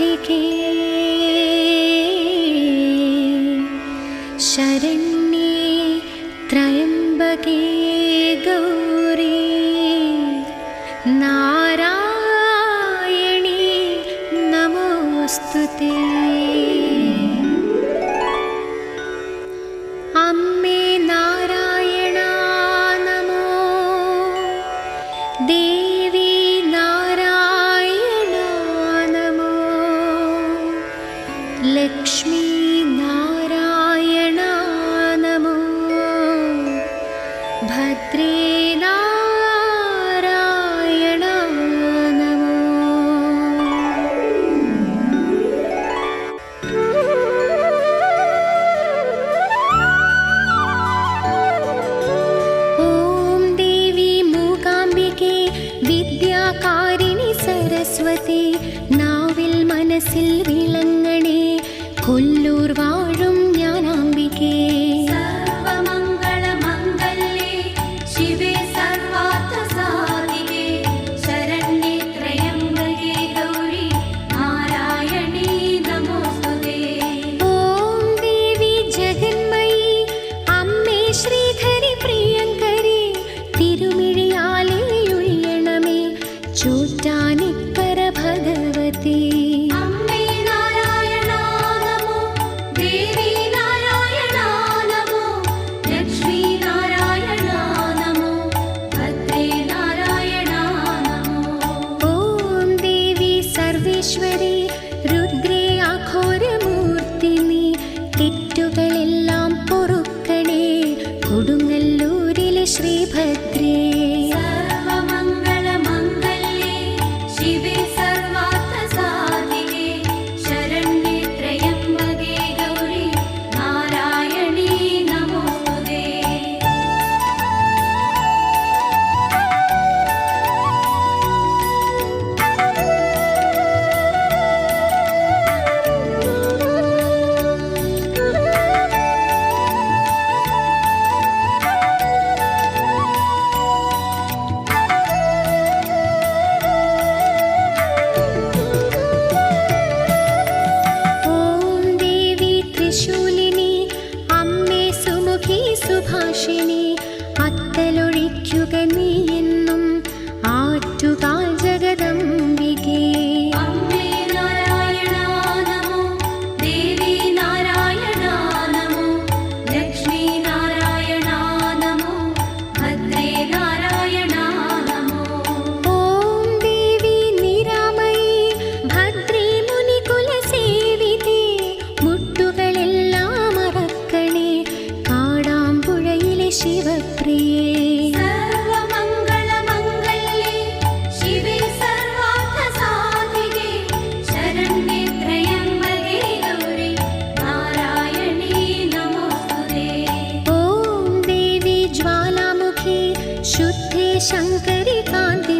ശാന്തികേ ശരണ്യേ ത്രയംബകേ മനസ്സിൽ വിളങ്ങണേ കൊല്ലൂർ വാഴും கொடுங்க. ശങ്കരി കാന്തി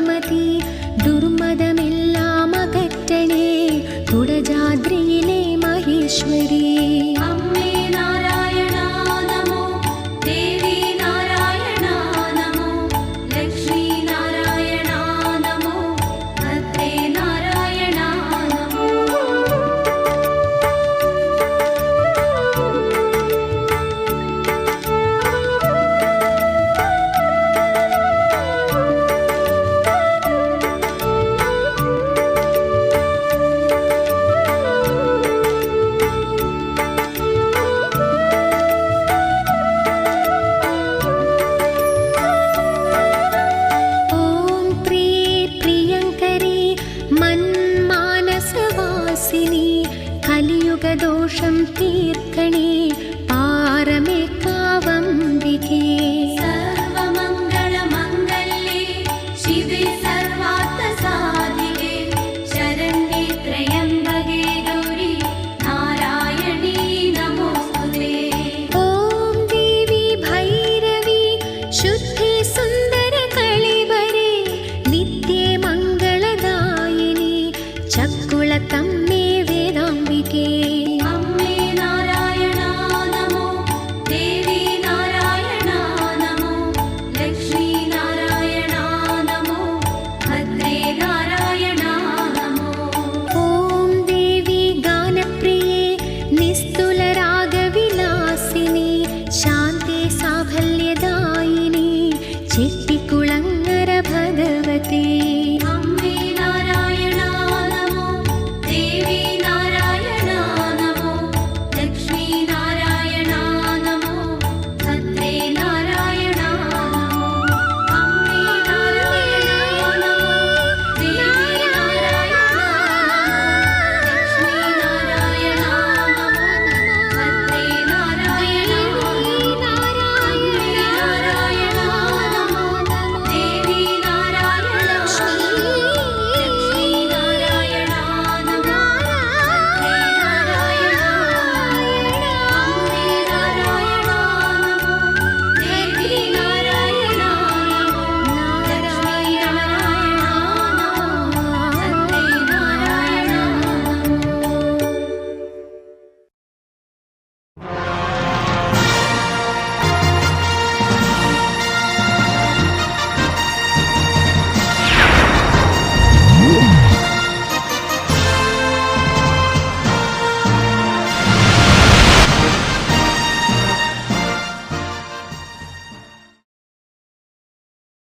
தீர்க்கணே